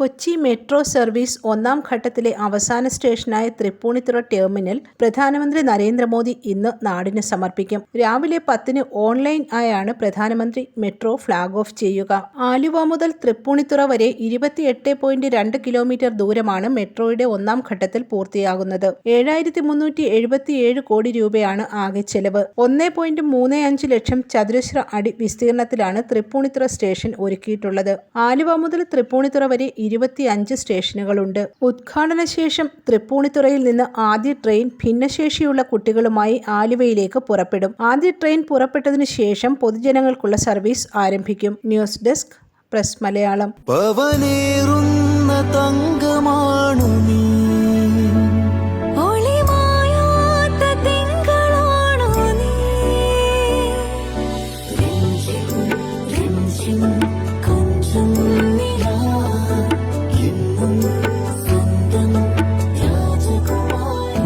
Kochi metro service ഒന്നാം ഘട്ടത്തിലെ അവസാന സ്റ്റേഷനായ തൃപ്പൂണിത്തുറ ടെർമിനൽ പ്രധാനമന്ത്രി നരേന്ദ്രമോദി ഇന്ന് നാടിന് സമർപ്പിക്കും. രാവിലെ പത്തിന് ഓൺലൈൻ ആയാണ് പ്രധാനമന്ത്രി മെട്രോ ഫ്ളാഗ് ഓഫ് ചെയ്യുക. ആലുവ മുതൽ തൃപ്പൂണിത്തുറ വരെ ഇരുപത്തിയെട്ട് പോയിന്റ് രണ്ട് കിലോമീറ്റർ ദൂരമാണ് മെട്രോയുടെ ഒന്നാം ഘട്ടത്തിൽ പൂർത്തിയാകുന്നത്. ഏഴായിരത്തി മുന്നൂറ്റി എഴുപത്തിയേഴ് കോടി രൂപയാണ് ആകെ ചെലവ്. ഒന്ന് പോയിന്റ് മൂന്ന് അഞ്ച് ലക്ഷം ചതുരശ്ര അടി വിസ്തീർണത്തിലാണ് തൃപ്പൂണിത്തുറ സ്റ്റേഷൻ ഒരുക്കിയിട്ടുള്ളത്. ആലുവ മുതൽ തൃപ്പൂണിത്തുറ വരെ ഇരുപത്തിയഞ്ച് സ്റ്റേഷനുകളുണ്ട്. ഉദ്ഘാടന ശേഷം തൃപ്പൂണിത്തുറയിൽ നിന്ന് ആദ്യ ട്രെയിൻ ഭിന്നശേഷിയുള്ള കുട്ടികളുമായി ആലുവയിലേക്ക് പുറപ്പെടും. ആദ്യ ട്രെയിൻ പുറപ്പെട്ടതിന് ശേഷം പൊതുജനങ്ങൾക്കുള്ള സർവീസ് ആരംഭിക്കും. News desk press Malayalam.